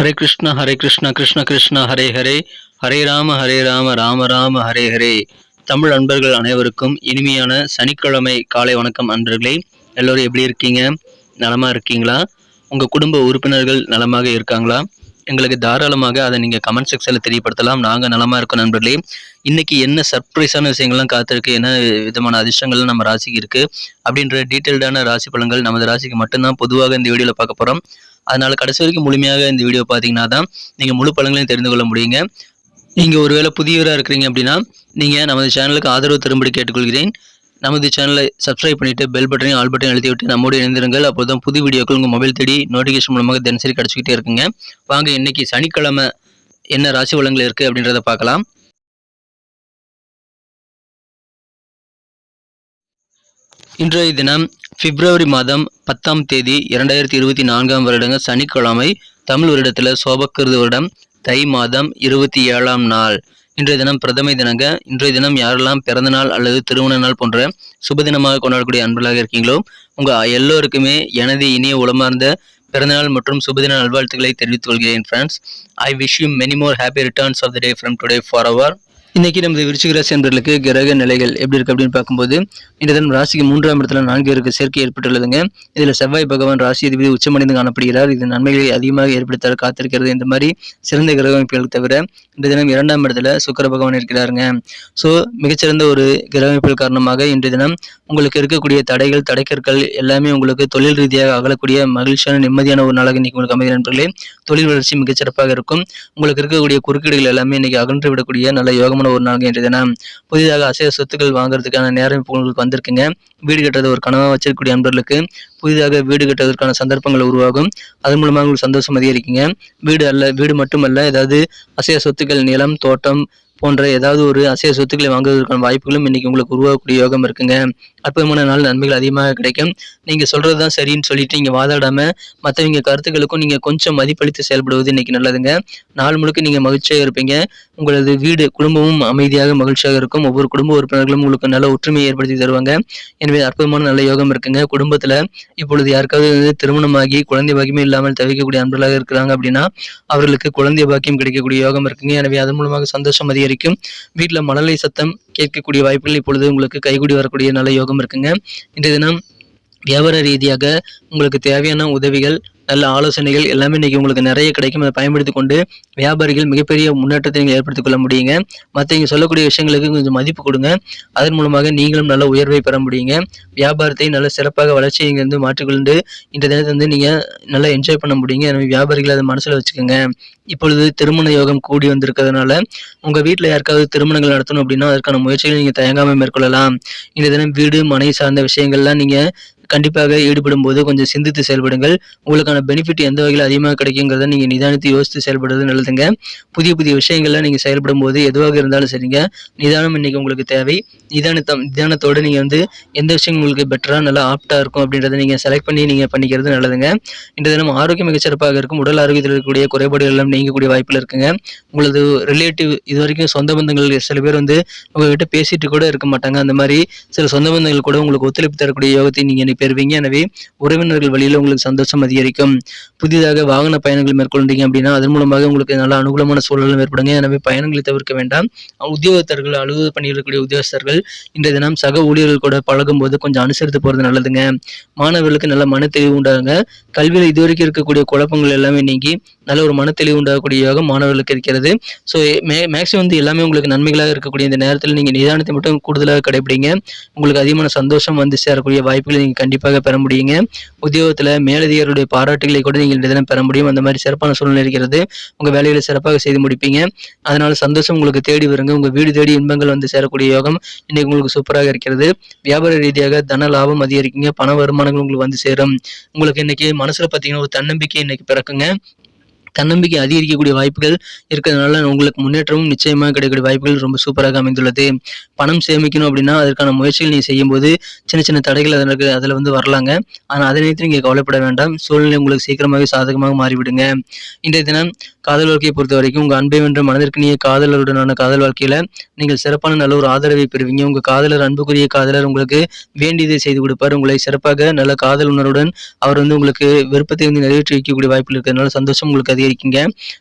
ஹரே கிருஷ்ணா ஹரே கிருஷ்ணா கிருஷ்ண கிருஷ்ணா ஹரே ஹரே. ஹரே ராம ஹரே ராம ராம ராம ஹரே ஹரே. தமிழ் அன்பர்கள் அனைவருக்கும் இனிமையான சனிக்கிழமை காலை வணக்கம் அன்பர்களே. எல்லோரும் எப்படி இருக்கீங்க? நலமா இருக்கீங்களா? உங்க குடும்ப உறுப்பினர்கள் நலமாக இருக்காங்களா? எங்களுக்கு தாராளமாக அதை நீங்க கமெண்ட் செக்ஷன்ல தெரியப்படுத்தலாம். நாங்க நலமா இருக்கோம் நண்பர்களே. இன்னைக்கு என்ன சர்ப்ரைஸான விஷயங்கள்லாம் காத்திருக்கு? என்ன விதமான அதிர்ஷ்டங்கள்லாம் நம்ம ராசிக்கு இருக்கு? அப்படின்ற டீட்டெயில்டான ராசி பலன்கள் நமது ராசிக்கு மட்டும்தான் பொதுவாக இந்த வீடியோல பார்க்க போறோம். அதனால் கடைசி வரைக்கும் முழுமையாக இந்த வீடியோ பார்த்தீங்கன்னா தான் நீங்கள் முழு பழங்களையும் தெரிந்து கொள்ள முடியுங்க. நீங்கள் ஒருவேளை புதியவராக இருக்கிறீங்க அப்படின்னா நீங்கள் நமது சேனலுக்கு ஆதரவு தரும்படி கேட்டுக்கொள்கிறேன். நமது சேனலை சப்ஸ்கிரைப் பண்ணிட்டு பெல் பட்டனையும் ஆல் பட்டனையும் அழுத்தி விட்டு நம்மோடு இணைந்திருங்கள். அப்போதான் புது வீடியோக்கள் உங்கள் மொபைல் தேடி நோட்டிஃபிகேஷன் மூலமாக தினசரி கிடச்சிக்கிட்டே இருக்குங்க. வாங்க இன்னைக்கு சனிக்கிழமை என்ன ராசி வளங்கள் இருக்குது அப்படின்றத பார்க்கலாம். இன்றைய தினம் பிப்ரவரி மாதம் பத்தாம் தேதி இரண்டாயிரத்தி இருபத்தி நான்காம் வருடங்க சனிக்கிழமை தமிழ் வருடத்தில் சோபக்கிருது வருடம் தை மாதம் இருபத்தி ஏழாம் நாள். இன்றைய தினம் பிரதமை தினங்க இன்றைய தினம் யாரெல்லாம் பிறந்த நாள் அல்லது திருமண நாள் போன்ற சுப தினமாக கொண்டாடக்கூடிய அன்பர்களாக இருக்கீங்களோ உங்க எல்லோருக்குமே எனது இனிய உளமார்ந்த பிறந்தநாள் மற்றும் சுபதின நல்வாழ்த்துக்களை தெரிவித்துக் கொள்கிறேன் friends I wish you many more happy returns of the day from today for our இன்னைக்கு நமது விருச்சிக ராசி என்பர்களுக்கு கிரக நிலைகள் எப்படி இருக்கு அப்படின்னு பார்க்கும்போது இந்த தினம் ராசிக்கு மூன்றாம் இடத்துல நான்கு இருக்கு சேர்க்கை ஏற்பட்டுள்ளதுங்க. இதுல செவ்வாய் பகவான் ராசி அதிபதி உச்சமடைந்து காணப்படுகிறார். இது நன்மைகளை அதிகமாக ஏற்படுத்த காத்திருக்கிறது இந்த மாதிரி சிறந்த கிரக அமைப்புகள் தவிர இந்த தினம் இரண்டாம் இடத்துல சுக்கர பகவான் இருக்கிறாருங்க. ஸோ மிகச்சிறந்த ஒரு கிரக அமைப்புகள் காரணமாக இன்றைய தினம் உங்களுக்கு இருக்கக்கூடிய தடைகள் தடைக்கற்கள் எல்லாமே உங்களுக்கு தொழில் ரீதியாக அகலக்கூடிய மகிழ்ச்சியான நிம்மதியான ஒரு நாளாக இன்னைக்கு உங்களுக்கு அமைதி நண்பர்களே தொழில் வளர்ச்சி மிகச்சிறப்பாக இருக்கும். உங்களுக்கு இருக்கக்கூடிய குறுக்கீடுகள் எல்லாமே இன்னைக்கு அகன்று விடக்கூடிய நல்ல யோகம் யோகமான ஒரு நாள் இன்றைய தினம் புதிதாக அசைவ சொத்துக்கள் வாங்குறதுக்கான நேரம் உங்களுக்கு வந்திருக்குங்க. வீடு கட்டுறது ஒரு கனவாக வச்சிருக்கக்கூடிய நண்பர்களுக்கு புதிதாக வீடு கட்டுவதற்கான சந்தர்ப்பங்கள் உருவாகும். அதன் மூலமாக உங்களுக்கு சந்தோஷம் அதிகரிக்குங்க. வீடு அல்ல வீடு மட்டுமல்ல ஏதாவது அசைய சொத்துக்கள் நிலம் தோட்டம் போன்ற ஏதாவது ஒரு அசைய சொத்துக்களை வாங்குவதற்கான வாய்ப்புகளும் இன்னைக்கு உங்களுக்கு உருவாகக்கூடிய யோகம் இருக்குங்க. அற்புதமான நாள் நன்மைகள் அதிகமாக கிடைக்கும். நீங்க சொல்றதுதான் சரின்னு சொல்லிட்டு நீங்க வாதாடாம மற்றவங்க கருத்துக்களுக்கும் நீங்க கொஞ்சம் மதிப்பளித்து செயல்படுவது இன்னைக்கு நல்லதுங்க. நாள் முழுக்க நீங்க மகிழ்ச்சியாக இருப்பீங்க. உங்களது வீடு குடும்பமும் அமைதியாக மகிழ்ச்சியாக இருக்கும். ஒவ்வொரு குடும்ப உறுப்பினர்களும் உங்களுக்கு நல்ல ஒற்றுமையை ஏற்படுத்தி தருவாங்க. எனவே அற்புதமான நல்ல யோகம் இருக்குங்க. குடும்பத்துல இப்பொழுது யாருக்காவது வந்து திருமணமாகி குழந்தை பாக்கியமே இல்லாமல் தவிக்கக்கூடிய அன்பர்களாக இருக்கிறாங்க அப்படின்னா அவர்களுக்கு குழந்தை பாக்கியம் கிடைக்கக்கூடிய யோகம் இருக்குங்க. எனவே அதன் மூலமாக சந்தோஷம் அதிகரிக்கும். வீட்டில் மழலை சத்தம் கேட்கக்கூடிய வாய்ப்புகள் இப்பொழுது உங்களுக்கு கைகூடி வரக்கூடிய நல்ல யோகம் இருக்குங்க. இன்றைய தினம் வியாபார ரீதியாக உங்களுக்கு தேவையான உதவிகள் நல்ல ஆலோசனைகள் எல்லாமே இன்றைக்கி உங்களுக்கு நிறைய கிடைக்கும். அதை பயன்படுத்தி கொண்டு வியாபாரிகள் மிகப்பெரிய முன்னேற்றத்தை நீங்கள் ஏற்படுத்திக் கொள்ள முடியுங்க. மற்ற இங்கே சொல்லக்கூடிய விஷயங்களுக்கு கொஞ்சம் மதிப்பு கொடுங்க. அதன் மூலமாக நீங்களும் நல்ல உயர்வை பெற முடியுங்க. வியாபாரத்தை நல்ல சிறப்பாக வளர்ச்சியை இங்கே வந்து மாற்றிக்கொண்டு இந்த தினத்தை வந்து நீங்கள் நல்லா என்ஜாய் பண்ண முடியுங்க. எனவே வியாபாரிகளை அதை மனசில் வச்சுக்கோங்க. இப்பொழுது திருமண யோகம் கூடி வந்திருக்கிறதுனால உங்கள் வீட்டில் யாருக்காவது திருமணங்கள் நடத்தணும் அப்படின்னா அதற்கான முயற்சிகளை நீங்கள் தயங்காமல் மேற்கொள்ளலாம். இந்த தினம் வீடு மனை சார்ந்த விஷயங்கள்லாம் நீங்கள் கண்டிப்பாக ஈடுபடும் போது கொஞ்சம் சிந்தித்து செயல்படுங்கள். உங்களுக்கான பெனிஃபிட் எந்த வகையில் அதிகமாக கிடைக்குங்கிறத நீங்கள் நிதானித்து யோசித்து செயல்படுறது நல்லதுங்க. புதிய புதிய விஷயங்கள்ல நீங்கள் செயல்படும் போது எதுவாக இருந்தாலும் சரிங்க. நிதானம் இன்னைக்கு உங்களுக்கு தேவை. நிதானத்தம் நிதானத்தோடு நீங்கள் வந்து எந்த விஷயம் உங்களுக்கு பெட்டராக நல்லா ஆப்டாக இருக்கும் அப்படின்றத நீங்கள் செலக்ட் பண்ணி நீங்கள் பண்ணிக்கிறது நல்லதுங்க. இந்த தினம் ஆரோக்கியம் மிகச்சிறப்பாக இருக்கும். உடல் ஆரோக்கியத்தில் இருக்கக்கூடிய குறைபாடுகள் எல்லாம் நீங்கக்கூடிய வாய்ப்பில் இருக்குங்க. உங்களது ரிலேட்டிவ் இது வரைக்கும் சொந்த பந்தங்கள் சில பேர் வந்து உங்ககிட்ட பேசிட்டு கூட இருக்க மாட்டாங்க. அந்த மாதிரி சில சொந்த பந்தங்கள் கூட உங்களுக்கு ஒத்துழைப்பு தரக்கூடிய யோகத்தை நீங்கள் பெறுவீங்க. எனவே உறவினர்கள் வழியில் உங்களுக்கு சந்தோஷம் அதிகரிக்கும். புதிதாக வாகன பயணங்கள் மேற்கொண்டீங்க அப்படின்னா அதன் மூலமாக உங்களுக்கு நல்ல அனுகூலமான சூழலும் ஏற்படுங்க. எனவே பயணங்களை தவிர்க்க வேண்டாம். உத்தியோகத்தர்கள் அலுவலக பணியில் இருக்கக்கூடிய உத்தியோகஸ்தர்கள் இன்றைய தினம் சக ஊழியர்கள் கூட பழகும் போது கொஞ்சம் அனுசரித்து போகிறது நல்லதுங்க. மாணவர்களுக்கு நல்ல மன தெளிவு உண்டாகுங்க. கல்வியில் இதுவரைக்கும் இருக்கக்கூடிய குழப்பங்கள் எல்லாமே நீங்கி நல்ல ஒரு மன தெளிவு உண்டாகக்கூடிய யோகம் மாணவர்களுக்கு இருக்கிறது. ஸோ மே மேக்ஸிமம் வந்து எல்லாமே உங்களுக்கு நன்மைகளாக இருக்கக்கூடிய இந்த நேரத்தில் நீங்கள் நிதானத்தை மட்டும் கூடுதலாக கடைபிடிங்க. உங்களுக்கு அதிகமான சந்தோஷம் வந்து சேரக்கூடிய வாய்ப்புகளை நீங்கள் கண்டிப்பாக பெற முடியுங்க. உத்தியோகத்தில் மேலதிகாரியுடைய பாராட்டுகளை கூட நீங்கள் இந்த தினம் பெற முடியும். அந்த மாதிரி சிறப்பான சூழ்நிலை இருக்கிறது. உங்கள் வேலைகளை சிறப்பாக செய்து முடிப்பீங்க. அதனால சந்தோஷம் உங்களுக்கு தேடி வருங்க. உங்கள் வீடு தேடி இன்பங்கள் வந்து சேரக்கூடிய யோகம் இன்னைக்கு உங்களுக்கு சூப்பராக இருக்கிறது. வியாபார ரீதியாக தன லாபம் அதிகரிக்குங்க. பண வருமானங்கள் உங்களுக்கு வந்து சேரும். உங்களுக்கு இன்னைக்கு மனசுல பார்த்தீங்கன்னா ஒரு தன்னம்பிக்கை இன்னைக்கு பிறக்குங்க. தன்னம்பிக்கை அதிகரிக்கக்கூடிய வாய்ப்புகள் இருக்கிறதுனால உங்களுக்கு முன்னேற்றமும் நிச்சயமாக கிடைக்கக்கூடிய வாய்ப்புகள் ரொம்ப சூப்பராக அமைந்துள்ளது. பணம் சேமிக்கணும் அப்படின்னா அதற்கான முயற்சிகள் நீங்கள் செய்யும்போது சின்ன சின்ன தடைகள் அதற்கு அதில் வந்து வரலாங்க. ஆனால் அதை நினைத்து நீங்கள் கவலைப்பட வேண்டாம். சூழ்நிலை உங்களுக்கு சீக்கிரமாகவே சாதகமாக மாறிவிடுங்க. இன்றைய தினம் காதல் வாழ்க்கையை பொறுத்த வரைக்கும் உங்கள் அன்பை வென்ற மனதிற்கு நீங்கள் காதலருடனான காதல் வாழ்க்கையில் நீங்கள் சிறப்பான நல்ல ஒரு ஆதரவை பெறுவீங்க. உங்கள் காதலர் அன்புக்குரிய காதலர் உங்களுக்கு வேண்டியதை செய்து கொடுப்பார். உங்களை சிறப்பாக நல்ல காதல் உணர்வுடன் அவர் வந்து உங்களுக்கு விருப்பத்தை வந்து நிறைவேற்றி வைக்கக்கூடிய வாய்ப்புகள் இருக்கிறதுனால சந்தோஷம் உங்களுக்கு அதிகரிக்குங்க.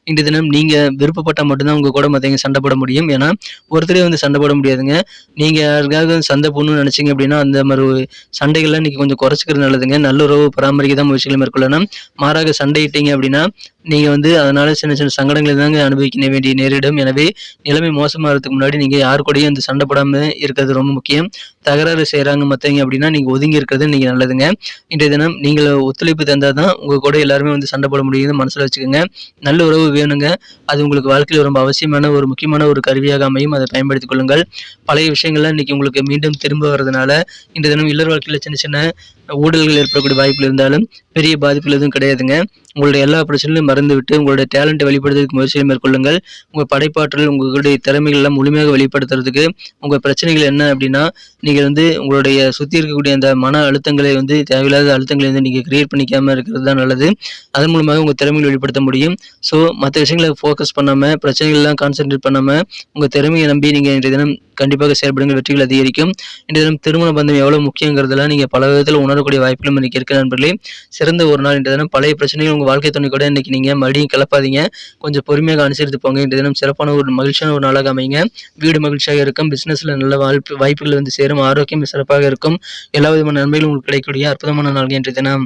இன்றைய தினம் நீங்கள் விருப்பப்பட்டால் மட்டும்தான் உங்கள் கூட மற்றவங்க சண்டை போட முடியும். ஏன்னா ஒருத்தரே வந்து சண்டை போட முடியாதுங்க. நீங்கள் யாருக்காவது சண்டை போடணும்னு நினச்சிங்க அப்படின்னா அந்த மாதிரி சண்டைகள்லாம் இன்றைக்கி கொஞ்சம் குறைச்சிக்கிறது நல்லதுங்க. நல்ல உறவு பராமரிக்க தான் முயற்சிகளை மேற்கொள்ளணும். மாறாக சண்டையிட்டீங்க அப்படின்னா நீங்கள் வந்து அதனால் சின்ன சின்ன சங்கடங்களை தாங்க அனுபவிக்க வேண்டிய நேரிடும். எனவே நிலைமை மோசமாகிறதுக்கு முன்னாடி நீங்கள் யார் கூடயும் அந்த சண்டை போடாமல் இருக்கிறது ரொம்ப முக்கியம். தகராறு செய்கிறாங்க மற்றவங்க அப்படின்னா நீங்கள் ஒதுங்கி இருக்கிறது நீங்கள் நல்லதுங்க. இன்றைய தினம் நீங்கள் ஒத்துழைப்பு தந்தால் தான் உங்கள் கூட எல்லாருமே வந்து சண்டை போட முடியுது மனசில் வச்சுக்கோங்க. நல்ல உறவு வேணுங்க. அது உங்களுக்கு வாழ்க்கையில் ரொம்ப அவசியமான ஒரு முக்கியமான ஒரு கருவியாக அமையும். அதை பயன்படுத்திக் கொள்ளுங்கள். பழைய விஷயங்கள்லாம் இன்றைக்கி உங்களுக்கு மீண்டும் திரும்ப வர்றதுனால இந்த தினம் இல்லற வாழ்க்கையில் சின்ன சின்ன ஊழல்கள் ஏற்படக்கூடிய வாய்ப்புகள் இருந்தாலும் பெரிய பாதிப்புகள் எதுவும் கிடையாதுங்க. உங்களுடைய எல்லா பிரச்சனையும் மறந்துவிட்டு உங்களுடைய டேலண்ட்டை வெளிப்படுத்துறதுக்கு முயற்சியை மேற்கொள்ளுங்கள். உங்கள் படைப்பாற்றல் உங்களுடைய திறமைகள் எல்லாம் முழுமையாக வெளிப்படுத்துறதுக்கு உங்கள் பிரச்சனைகள் என்ன அப்படின்னா நீங்கள் வந்து உங்களுடைய சுற்றி இருக்கக்கூடிய அந்த மன அழுத்தங்களை வந்து தேவையில்லாத அழுத்தங்களை வந்து நீங்கள் கிரியேட் பண்ணிக்காமல் இருக்கிறது தான் நல்லது. அதன் மூலமாக உங்கள் திறமைகளை வெளிப்படுத்த முடியும். ஸோ மற்ற விஷயங்களை ஃபோக்கஸ் பண்ணாமல் பிரச்சனைகள்லாம் கான்சென்ட்ரேட் பண்ணாமல் உங்கள் திறமையை நம்பி நீங்கள் இன்றைய தினம் கண்டிப்பாக செயல்படுங்கள் வெற்றிகள் அதிகரிக்கும். இன்றைய தினம் திருமண பந்தம் எவ்வளோ முக்கியங்கிறதெல்லாம் நீங்கள் பல விதத்தில் உணரக்கூடிய வாய்ப்புகளும் இன்னைக்கு இருக்க நண்பர்களே. சிறந்த ஒரு நாள் இன்றைய தினம். பழைய பிரச்சனைகள் உங்கள் வாழ்க்கை துணை கூட இன்னைக்கு நீங்கள் மறுபடியும் கிளப்பாதீங்க. கொஞ்சம் பொறுமையாக அனுசரித்து போங்க. இன்றைய தினம் சிறப்பான ஒரு மகிழ்ச்சியான ஒரு நாளாக அமைங்க வீடு மகிழ்ச்சியாக இருக்கும். பிஸ்னஸில் நல்ல வாய்ப்பு வாய்ப்புகள் வந்து சேரும். ஆரோக்கியம் சிறப்பாக இருக்கும். எல்லா விதமான நன்மைகளும் உங்களுக்கு கிடைக்கக்கூடிய அற்புதமான நாள் இன்றைய தினம்.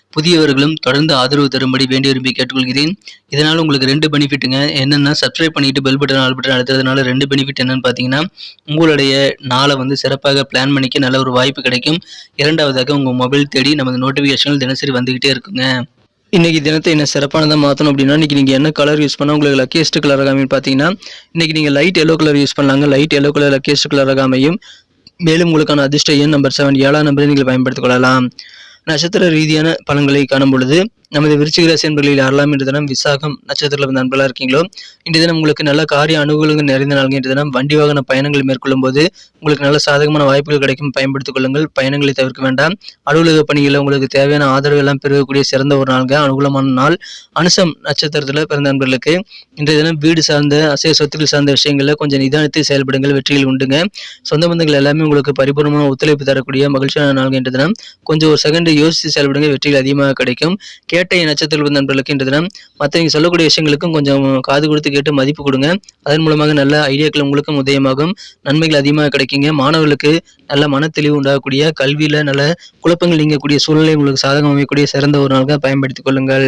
புதியவர்களும் தொடர்ந்து ஆதரவு தரும்படி வேண்டி விரும்பி கேட்டுக்கொள்கிறேன். இதனால் உங்களுக்கு ரெண்டு பெனிஃபிட்டுங்க. என்னென்னா சப்ஸ்கிரைப் பண்ணிட்டு பெல் பட்டன் ஆல் பட்டன் அழுத்துறதுனால ரெண்டு பெனிஃபிட் என்னன்னு பார்த்தீங்கன்னா உங்களுடைய நாளை வந்து சிறப்பாக பிளான் பண்ணிக்க நல்ல ஒரு வாய்ப்பு கிடைக்கும். இரண்டாவதாக உங்கள் மொபைல் தேடி நமது நோட்டிஃபிகேஷன்கள் தினசரி வந்துக்கிட்டே இருக்குங்க. இன்னைக்கு தினத்தை என்ன சிறப்பானதாக மாற்றணும் அப்படின்னா இன்றைக்கி நீங்கள் என்ன கலர் யூஸ் பண்ணால் உங்களுக்கு லக்கியஸ்ட் கலர் அமையும் பார்த்தீங்கன்னா இன்றைக்கி நீங்கள் லைட் எல்லோ கலர் யூஸ் பண்ணலாங்க. Light yellow colour luckiest colour ஆகாமையும் மேலும் உங்களுக்கான அதிர்ஷ்ட எண் நம்பர் செவன் ஏழாம் நம்பரை நீங்கள் பயன்படுத்திக் கொள்ளலாம். நட்சத்திர ரீதியான பலன்களை காணும் பொழுது நமது விருச்சிக ராசி என்பர்களில் யாரெல்லாம் இன்று தினம் விசாகம் நட்சத்திரத்தில் வந்து நண்பர்களாக இருக்கீங்களோ இன்று தினம் உங்களுக்கு நல்ல காரிய அனுகூலங்கள் நிறைந்த நாள் இன்று தினம் வண்டி வாகன பயணங்கள் மேற்கொள்ளும் போது உங்களுக்கு நல்ல சாதகமான வாய்ப்புகள் கிடைக்கும். பயன்படுத்திக் கொள்ளுங்கள் பயணங்களை தவிர்க்க வேண்டாம். அலுவலக பணிகளில் உங்களுக்கு தேவையான ஆதரவு எல்லாம் பெறக்கூடிய சிறந்த ஒரு நாள்க அனுகூலமான நாள். அனுசம் நட்சத்திரத்தில் பிறந்த நண்பர்களுக்கு இன்றைய தினம் வீடு சார்ந்த அசைய சொத்துக்கள் சார்ந்த விஷயங்களில் கொஞ்சம் நிதானத்தை செயல்படுங்கள். வெற்றிகள் உண்டுங்க. சொந்த பந்தங்கள் எல்லாமே உங்களுக்கு பரிபூர்ணமான ஒத்துழைப்பு தரக்கூடிய மகிழ்ச்சியான நாள் இன்று தினம். கொஞ்சம் ஒரு செகண்ட் யோசித்து செயல்படுங்க. வெற்றிகள் அதிகமாக கிடைக்கும். கே கேட்டை நட்சத்திர நண்பர்களுக்கு இன்று தினம் மற்றவங்க சொல்லக்கூடிய விஷயங்களுக்கும் கொஞ்சம் காது கொடுத்து கேட்டு மதிப்பு கொடுங்க. அதன் மூலமாக நல்ல ஐடியாக்கள் உங்களுக்கும் உதயமாகும். நன்மைகள் அதிகமாக கிடைக்குங்க. மாணவர்களுக்கு நல்ல மனத்தெளிவு உண்டாகக்கூடிய கல்வியில் நல்ல குழப்பங்கள் நீங்கக்கூடிய சூழ்நிலை உங்களுக்கு சாதகம் அமையக்கூடிய சிறந்த ஒரு நாளாக பயன்படுத்திக் கொள்ளுங்கள்.